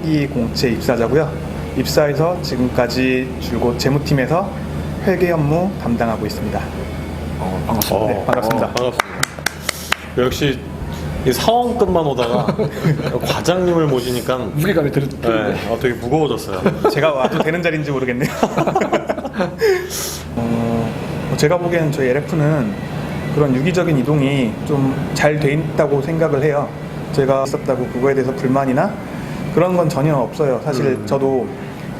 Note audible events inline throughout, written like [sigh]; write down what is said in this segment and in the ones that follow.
하반기 공채 입사자고요. 입사해서 지금까지 줄곧 재무팀에서 회계 업무 담당하고 있습니다. 어, 반갑습니다. 네, 반갑습니다. 어, 반갑습니다. 역시 이 사원급만 오다가 [laughs] 과장님을 모시니까 무게감이 들, 네, 어, 되게 무거워졌어요. 제가 와도 되는 자리인지 모르겠네요. [laughs] 어, 제가 보기에는 저희 LF는 그런 유기적인 이동이 좀 잘 돼 있다고 생각을 해요. 제가 있었다고 그거에 대해서 불만이나 그런 건 전혀 없어요. 사실 음. 저도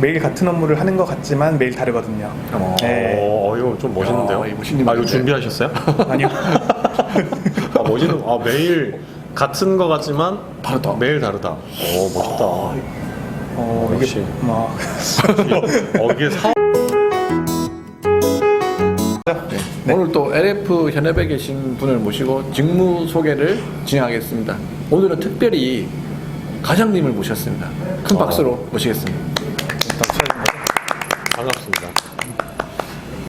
매일 같은 업무를 하는 것 같지만 매일 다르거든요. 어. 네. 어, 이거 좀 멋있는데요. 야, 이거 멋있는 아, 이거 분인데. 준비하셨어요? 아니요. [laughs] 아, 멋있는. 아, 매일 같은 거 같지만 다르다. 매일 다르다. 오, 멋있다. 어, 역시. 이게 뭐 [laughs] 어, 이게 사 네. 오늘 또 LF 현업에 계신 분을 모시고 직무 소개를 진행하겠습니다. 오늘은 특별히 과장님을 모셨습니다. 큰 박수로 모시겠습니다. 반갑습니다.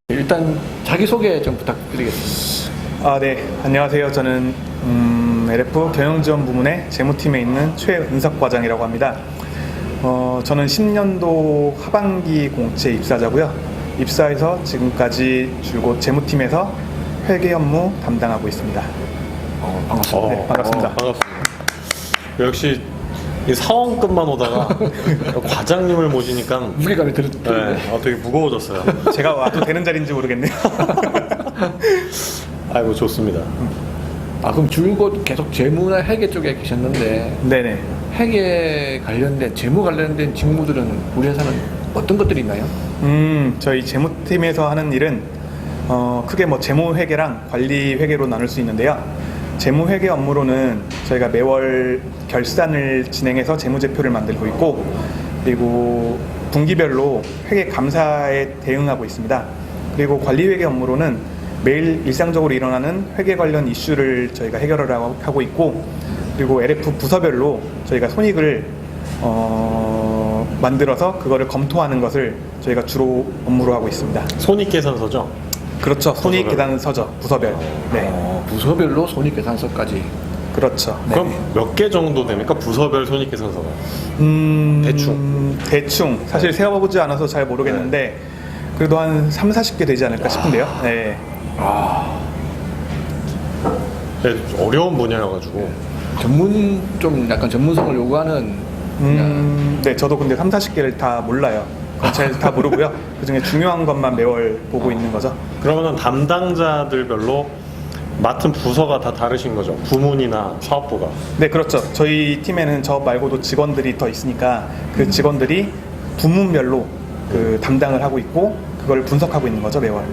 일단 자기 소개 좀 부탁드리겠습니다. 아, 네. 안녕하세요. 저는 음, LF 경영지원 부문의 재무팀에 있는 최은석 과장이라고 합니다. 어, 저는 10년도 하반기 공채 입사자고요. 입사해서 지금까지 줄곧 재무팀에서 회계 업무 담당하고 있습니다. 어, 반갑습니다. 네, 반갑습니다. 어, 반갑습니다. 역시 이 사원급만 오다가 [laughs] 과장님을 모시니까 무게감이 들, 드는데 네, 어, 되게 무거워졌어요. 제가 와도 되는 자리인지 모르겠네요. [laughs] 아이고 좋습니다. 아 그럼 줄곧 계속 재무나 회계 쪽에 계셨는데 네네. 회계 관련된 재무 관련된 직무들은 우리 회사는 어떤 것들이 있나요? 음, 저희 재무팀에서 하는 일은 어, 크게 뭐 재무 회계랑 관리 회계로 나눌 수 있는데요. 재무회계 업무로는 저희가 매월 결산을 진행해서 재무제표를 만들고 있고 그리고 분기별로 회계 감사에 대응하고 있습니다. 그리고 관리회계 업무로는 매일 일상적으로 일어나는 회계 관련 이슈를 저희가 해결을 하고- 있고 그리고 LF 부서별로 저희가 손익을 어, 만들어서 그거를 검토하는 것을 저희가 주로 업무로 하고 있습니다. 손익 계산서죠. 그렇죠. 손익 부서별. 계산 서적 부서별. 네, 어, 부서별로 손익계산서까지 그렇죠. 네. 그럼 몇 개 정도 됩니까? 부서별 손익계산서가. 음, 대충. 대충 사실 세워보지 않아서 잘 모르겠는데 그래도 한 3, 40개 되지 않을까 싶은데요. 네. 네, 어려운 분야여가지고 전문 좀 약간 전문성을 요구하는 음, 네, 저도 근데 3, 40개를 다 몰라요. 잘다 모르고요. 그 중에 중요한 것만 매월 보고 있는 거죠. 그러면은 담당자들별로 맡은 부서가 다 다르신 거죠. 부문이나 사업부가. 네, 그렇죠. 저희 팀에는 저 말고도 직원들이 더 있으니까 그 직원들이 부문별로 그 담당을 하고 있고 그걸 분석하고 있는 거죠, 매월.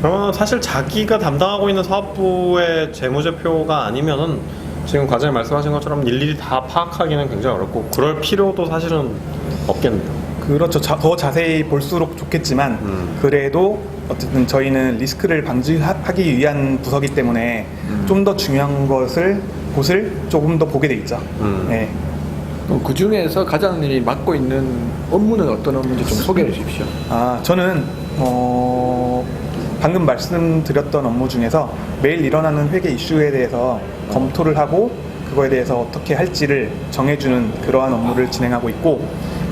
그러면 사실 자기가 담당하고 있는 사업부의 재무제표가 아니면은 지금 과장님 말씀하신 것처럼 일일이 다 파악하기는 굉장히 어렵고 그럴 필요도 사실은 없겠네요. 그렇죠. 자- 더 자세히 볼수록 좋겠지만 음. 그래도 어쨌든 저희는 리스크를 방지하기 위한 부서기 때문에 좀더 중요한 것을 곳을 조금 더 보게 돼 있죠. 음. 네. 그 중에서 과장님이 맡고 있는 업무는 어떤 업무인지 좀 소개해 주십시오. 아 저는 어, 방금 말씀드렸던 업무 중에서 매일 일어나는 회계 이슈에 대해서 검토를 하고 그거에 대해서 어떻게 할지를 정해주는 그러한 업무를 진행하고 있고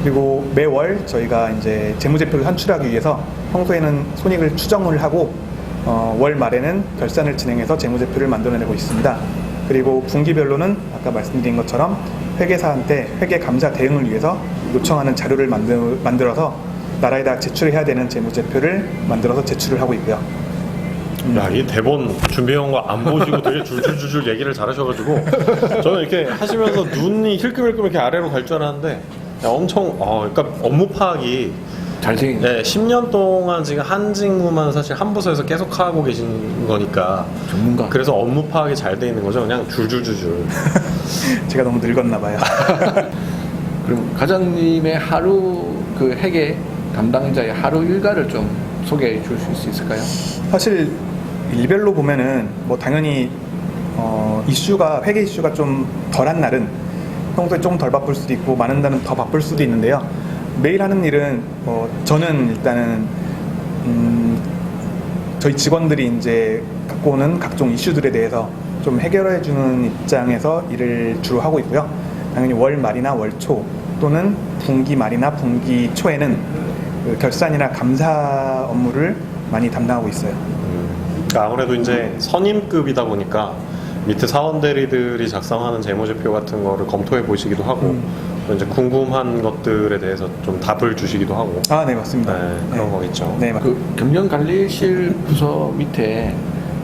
그리고 매월 저희가 이제 재무제표를 산출하기 위해서 평소에는 손익을 추정을 하고 어, 월 말에는 결산을 진행해서 재무제표를 만들어내고 있습니다. 그리고 분기별로는 아까 말씀드린 것처럼 회계사한테 회계 감사 대응을 위해서 요청하는 자료를 만들, 만들어서 나라에다 제출해야 되는 재무제표를 만들어서 제출을 하고 있고요. 야, 이 대본 준비해온 거안 보시고 되게 줄줄줄줄 얘기를 잘하셔가지고 저는 이렇게 하시면서 눈이 힐끔힐끔 이렇게 아래로 갈 줄 알았는데 야, 엄청 어, 그러니까 업무 파악이 잘생긴 네, 10년 동안 지금 한 직무만 사실 한 부서에서 계속 하고 계신 거니까 전문가. 그래서 업무 파악이 잘 돼 있는 거죠. 그냥 줄줄줄줄. [laughs] 제가 너무 늙었나 봐요. [laughs] 그럼 과장님의 하루 그 회계 담당자의 하루 일과를 좀 소개해 주실 수 있을까요? 사실 일별로 보면은 뭐 당연히 어, 이슈가 회계 이슈가 좀 덜한 날은 평소에 좀덜 바쁠 수도 있고 많은 날은 더 바쁠 수도 있는데요. 매일 하는 일은 뭐 저는 일단은 음, 저희 직원들이 이제 갖고 오는 각종 이슈들에 대해서 좀 해결해 주는 입장에서 일을 주로 하고 있고요. 당연히 월 말이나 월 초 또는 분기 말이나 분기 초에는 그 결산이나 감사 업무를 많이 담당하고 있어요. 그러니까 아무래도 이제 선임급이다 보니까 밑에 사원 대리들이 작성하는 재무제표 같은 거를 검토해 보시기도 하고 또 이제 궁금한 것들에 대해서 좀 답을 주시기도 하고 아, 네, 맞습니다. 네, 그런 거겠죠. 네, 맞- 그 경영관리실 부서 밑에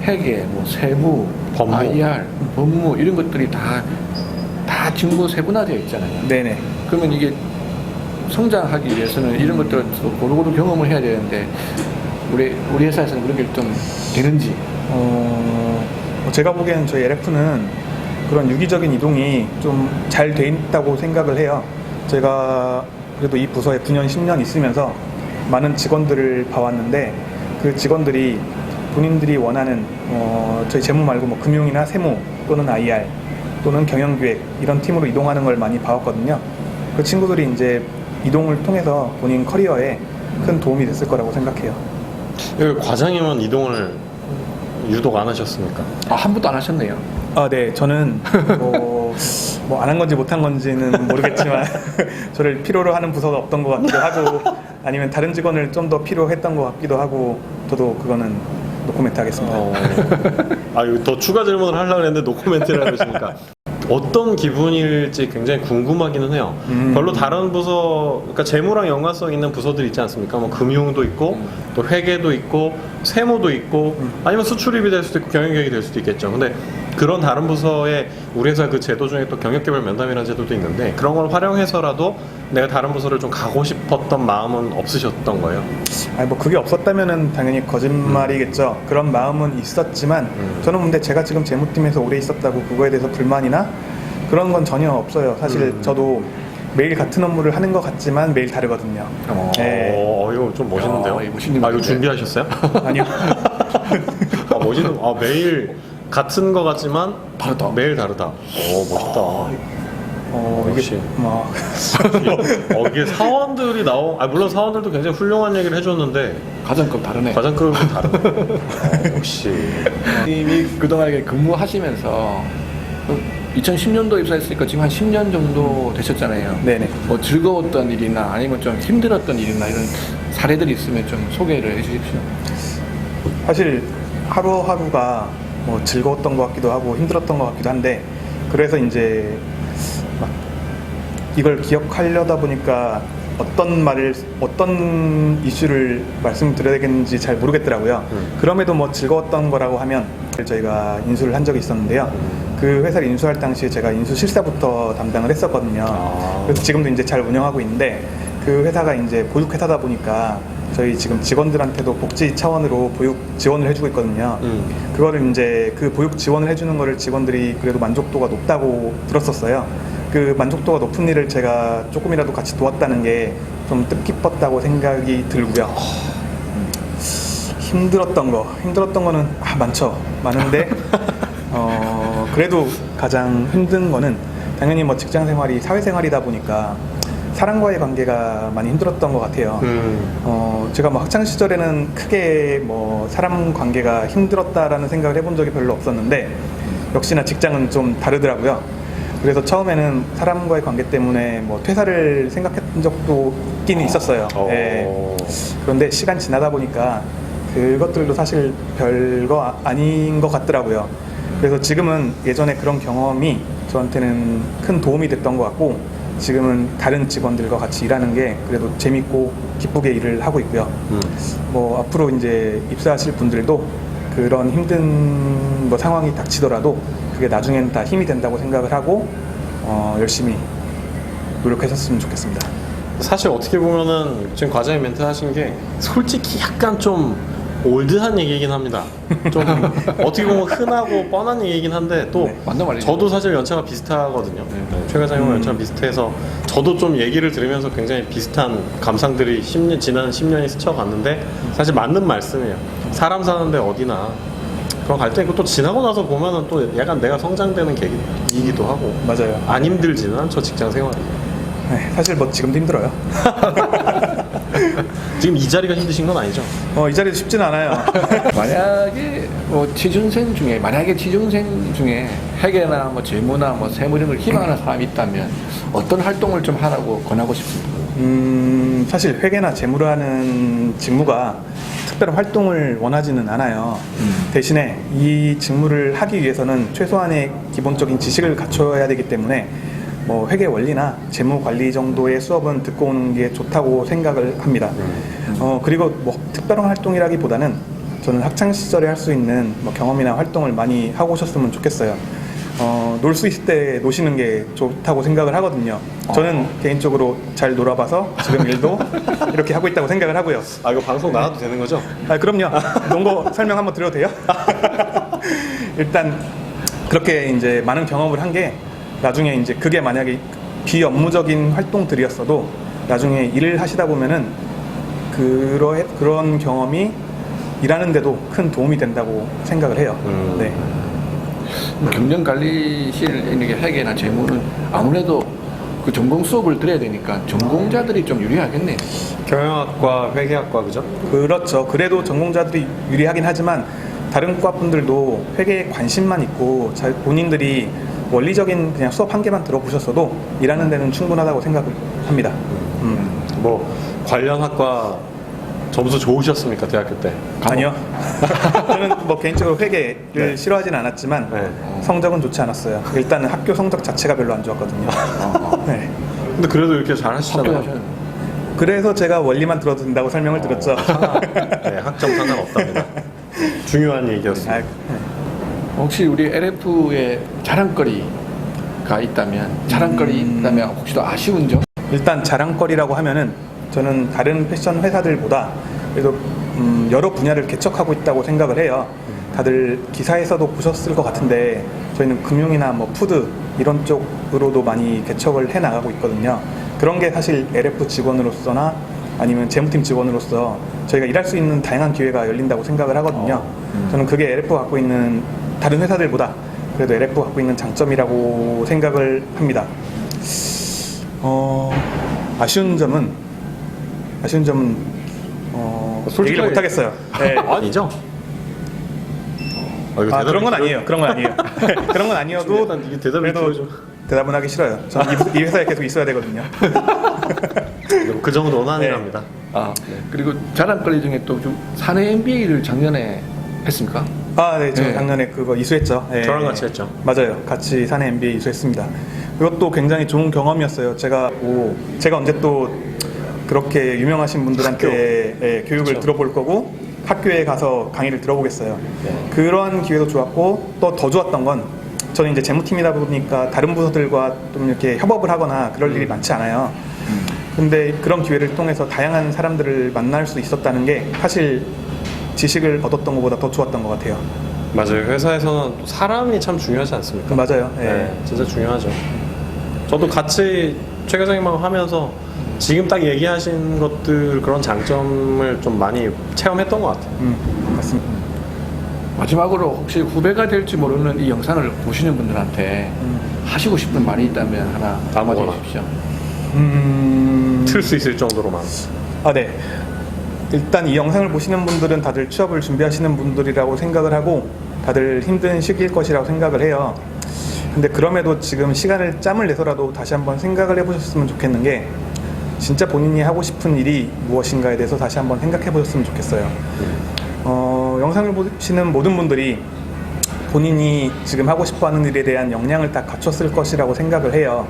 회계, 뭐 세무, 법무. IR, 법무 이런 것들이 다다 직무 세분화되어 있잖아요. 네 네. 그러면 이게 성장하기 위해서는 이런 것들을 또 고루고루 경험을 해야 되는데 우리 우리 회사에서는 그런 게 좀 되는지 어, 제가 보기에는 저희 LF는 그런 유기적인 이동이 좀 잘 돼 있다고 생각을 해요. 제가 그래도 이 부서에 9년, 10년 있으면서 많은 직원들을 봐왔는데 그 직원들이 본인들이 원하는 어, 저희 재무 말고 뭐 금융이나 세무 또는 IR 또는 경영기획 이런 팀으로 이동하는 걸 많이 봐왔거든요. 그 친구들이 이제 이동을 통해서 본인 커리어에 큰 도움이 됐을 거라고 생각해요. 여기 과장님은 이동을 유독 안 하셨습니까? 아, 한 번도 안 하셨네요. 아, 네. 저는 뭐, [laughs] 뭐 안 한 건지 못 한 건지는 모르겠지만 [laughs] 저를 필요로 하는 부서가 없던 것 같기도 하고 아니면 다른 직원을 좀 더 필요했던 것 같기도 하고 저도 그거는 노코멘트 하겠습니다. 어, 아, 이거 더 추가 질문을 하려고 했는데 노코멘트를 하시니까 어떤 기분일지 굉장히 궁금하기는 해요. 음. 별로 다른 부서, 그러니까 재무랑 연관성 있는 부서들 있지 않습니까? 뭐 금융도 있고, 또 회계도 있고, 세무도 있고, 아니면 수출입이 될 수도 있고, 경영계획이 될 수도 있겠죠. 근데 그런 다른 부서에 우리 회사 그 제도 중에 또 경력개발 면담이라는 제도도 있는데 그런 걸 활용해서라도 내가 다른 부서를 좀 가고 싶었던 마음은 없으셨던 거예요. 아니 뭐 그게 없었다면은 당연히 거짓말이겠죠. 그런 마음은 있었지만 음. 저는 근데 제가 지금 재무팀에서 오래 있었다고 그거에 대해서 불만이나 그런 건 전혀 없어요. 사실 음. 저도 매일 같은 업무를 하는 것 같지만 매일 다르거든요. 어. 네. 어, 이거 좀 멋있는데요. 야, 이거 멋있는 아, 이거. 준비하셨어요? 아니요. [laughs] 아, 멋있는, 아, 매일 같은 거 같지만 다르다. 매일 다르다. 오, 멋있다. 어, 역시. 이게 뭐 어, 이게 [laughs] 사원들이 나오, 아, 물론 사원들도 굉장히 훌륭한 얘기를 해줬는데, 가장급 다르네. 과장급은 다르네. [laughs] 어, 역시. 이미 그동안 이렇게 근무하시면서 2010년도 입사했으니까 지금 한 10년 정도 되셨잖아요. 네네. 뭐 즐거웠던 일이나 아니면 좀 힘들었던 일이나 이런 사례들이 있으면 좀 소개를 해주십시오. 사실 하루하루가 뭐 즐거웠던 것 같기도 하고 힘들었던 것 같기도 한데 그래서 이제 막 이걸 기억하려다 보니까 어떤 말을 어떤 이슈를 말씀드려야 되겠는지 잘 모르겠더라고요. 음. 그럼에도 뭐 즐거웠던 거라고 하면 저희가 인수를 한 적이 있었는데요. 그 회사를 인수할 당시에 제가 인수 실사부터 담당을 했었거든요. 아. 그래서 지금도 이제 잘 운영하고 있는데 그 회사가 이제 보육회사다 보니까 저희 지금 직원들한테도 복지 차원으로 보육 지원을 해주고 있거든요. 음. 그거를 이제 그 보육 지원을 해주는 거를 직원들이 그래도 만족도가 높다고 들었었어요. 그 만족도가 높은 일을 제가 조금이라도 같이 도왔다는 게 좀 뜻깊었다고 생각이 들고요. 음, 힘들었던 거, 힘들었던 거는 아, 많죠. 많은데 [laughs] 어, 그래도 가장 힘든 거는 당연히 뭐 직장 생활이 사회 생활이다 보니까 사람과의 관계가 많이 힘들었던 것 같아요. 음. 어, 제가 뭐 학창 시절에는 크게 뭐 사람 관계가 힘들었다라는 생각을 해본 적이 별로 없었는데 역시나 직장은 좀 다르더라고요. 그래서 처음에는 사람과의 관계 때문에 뭐 퇴사를 생각했던 적도 있긴 있었어요. 어. 예. 그런데 시간 지나다 보니까 그것들도 사실 별거 아- 아닌 것 같더라고요. 그래서 지금은 예전에 그런 경험이 저한테는 큰 도움이 됐던 것 같고 지금은 다른 직원들과 같이 일하는 게 그래도 재밌고 기쁘게 일을 하고 있고요. 음. 뭐 앞으로 이제 입사하실 분들도 그런 힘든 뭐 상황이 닥치더라도 그게 나중엔 다 힘이 된다고 생각을 하고 어, 열심히 노력하셨으면 좋겠습니다. 사실 어떻게 보면은 지금 과장님 멘트 하신 게 솔직히 약간 좀 올드한 얘기이긴 합니다. 좀 [laughs] 어떻게 보면 흔하고 뻔한 얘기이긴 한데 또 네. 맞는 말이죠. 저도 사실 연차가 비슷하거든요. 네, 최 과장님과 음. 연차가 비슷해서 저도 좀 얘기를 들으면서 굉장히 비슷한 감상들이 10년, 지난 10년이 스쳐갔는데 사실 맞는 말씀이에요. 사람 사는데 어디나 그런 갈등 있고 또 지나고 나서 보면은 또 약간 내가 성장되는 계기이기도 하고 맞아요. 안 힘들지는 않죠 직장 생활이. 네, 사실 뭐 지금도 힘들어요. [laughs] [laughs] 지금 이 자리가 힘드신 건 아니죠? 어, 이 자리도 쉽진 않아요. [laughs] 만약에 뭐 취준생 중에 만약에 취준생 중에 회계나 뭐 재무나 뭐 세무 이런 걸 희망하는 사람이 있다면 어떤 활동을 좀 하라고 권하고 싶습니다. 음, 사실 회계나 재무를 하는 직무가 특별한 활동을 원하지는 않아요. 대신에 이 직무를 하기 위해서는 최소한의 기본적인 지식을 갖춰야 되기 때문에 뭐 회계 원리나 재무 관리 정도의 수업은 듣고 오는 게 좋다고 생각을 합니다. 어, 그리고 뭐 특별한 활동이라기보다는 저는 학창 시절에 할 수 있는 뭐 경험이나 활동을 많이 하고 오셨으면 좋겠어요. 어, 놀 수 있을 때 노시는 게 좋다고 생각을 하거든요. 저는 개인적으로 잘 놀아봐서 지금 일도 [laughs] 이렇게 하고 있다고 생각을 하고요. 아 이거 방송 나가도 되는 거죠? 아, 그럼요. 농거 설명 한번 드려도 돼요? [laughs] [laughs] 일단 그렇게 이제 많은 경험을 한 게 나중에 이제 그게 만약에 비업무적인 활동들이었어도 나중에 일을 하시다 보면은 그러, 그런 경험이 일하는데도 큰 도움이 된다고 생각을 해요. 음. 네. 경영관리실 이렇게 회계나 재무는 아무래도 그 전공 수업을 들어야 되니까 전공자들이 좀 유리하겠네요. 경영학과, 회계학과 그죠? 그렇죠. 그래도 전공자들이 유리하긴 하지만 다른 과 분들도 회계에 관심만 있고 자- 본인들이 원리적인 그냥 수업 한 개만 들어보셨어도 일하는 데는 충분하다고 생각을 합니다. 음. 뭐 관련 학과 점수 좋으셨습니까 대학교 때? 아니요. [laughs] 저는 뭐 개인적으로 회계를 네. 싫어하진 않았지만 네. 성적은 좋지 않았어요. 일단은 학교 성적 자체가 별로 안 좋았거든요. [laughs] 네. 근데 그래도 이렇게 잘 하시잖아요. 그래서 제가 원리만 들어도 된다고 설명을 드렸죠. 네, 학점 상관없답니다. [laughs] 중요한 얘기였습니다. 아, 네. 혹시 우리 LF의 자랑거리가 있다면 자랑거리 음. 있다면 혹시 또 아쉬운 점? 일단 자랑거리라고 하면은 저는 다른 패션 회사들보다 그래도 음, 여러 분야를 개척하고 있다고 생각을 해요. 다들 기사에서도 보셨을 것 같은데 저희는 금융이나 뭐 푸드 이런 쪽으로도 많이 개척을 해 나가고 있거든요. 그런 게 사실 LF 직원으로서나 아니면 재무팀 직원으로서 저희가 일할 수 있는 다양한 기회가 열린다고 생각을 하거든요. 저는 그게 LF가 갖고 있는 다른 회사들보다 그래도 LF가 갖고 있는 장점이라고 생각을 합니다. 어, 아쉬운 점은 아쉬운 점은 어, 솔직하게- 얘기를 못 하겠어요. 네. [laughs] 아니죠? 아, 이거 아, 그런 건 아니에요. 그런 건 아니에요. [laughs] 그런 건 아니어도 일단 이게 대답이 그래도. 대답은 하기 싫어요. 저는 이, 이 회사에 계속 있어야 되거든요. [laughs] 그 정도는 아니랍니다. 아, 그리고 자랑거리 중에 또 좀 사내 MBA를 작년에 했습니까? 아, 네, 저 네. 작년에 그거 이수했죠. 네. 저랑 같이 했죠. 맞아요. 같이 사내 MBA 이수했습니다. 그것도 굉장히 좋은 경험이었어요. 제가 오, 제가 언제 또 그렇게 유명하신 분들한테 예, 교육을 그쵸. 들어볼 거고 학교에 가서 강의를 들어보겠어요. 네. 그런 기회도 좋았고 또 더 좋았던 건 저는 이제 재무팀이다 보니까 다른 부서들과 좀 이렇게 협업을 하거나 그럴 음. 일이 많지 않아요. 근데 그런 기회를 통해서 다양한 사람들을 만날 수 있었다는 게 사실 지식을 얻었던 것보다 더 좋았던 것 같아요. 맞아요. 회사에서는 또 사람이 참 중요하지 않습니까? 맞아요. 예. 네, 진짜 중요하죠. 저도 같이 최 과장님하고 하면서 지금 딱 얘기하신 것들 그런 장점을 좀 많이 체험했던 것 같아요. 음, 맞습니다. 마지막으로 혹시 후배가 될지 모르는 이 영상을 보시는 분들한테 음. 하시고 싶은 말이 있다면 하나 아무거나. 담아주십시오 음, 틀 수 있을 정도로만. 아, 네. 일단 이 영상을 보시는 분들은 다들 취업을 준비하시는 분들이라고 생각을 하고 다들 힘든 시기일 것이라고 생각을 해요. 근데 그럼에도 지금 시간을 짬을 내서라도 다시 한번 생각을 해보셨으면 좋겠는 게 진짜 본인이 하고 싶은 일이 무엇인가에 대해서 다시 한번 생각해 보셨으면 좋겠어요. 어, 영상을 보시는 모든 분들이 본인이 지금 하고 싶어 하는 일에 대한 역량을 다 갖췄을 것이라고 생각을 해요.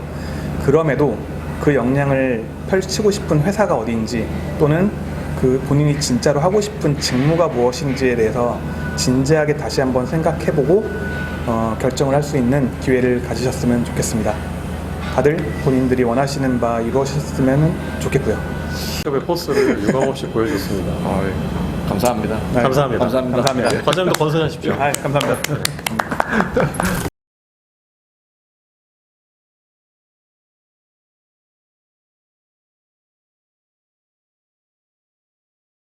그럼에도 그 역량을 펼치고 싶은 회사가 어디인지 또는 그 본인이 진짜로 하고 싶은 직무가 무엇인지에 대해서 진지하게 다시 한번 생각해보고 어, 결정을 할 수 있는 기회를 가지셨으면 좋겠습니다. 다들 본인들이 원하시는 바 이루어졌으면 좋겠고요. 취업의 포스를 유감없이 보여줬습니다. 어이, 감사합니다. 네, 감사합니다. 감사합니다. 감사합니다. 과장님도 건승하십시오. 아, 감사합니다. [laughs]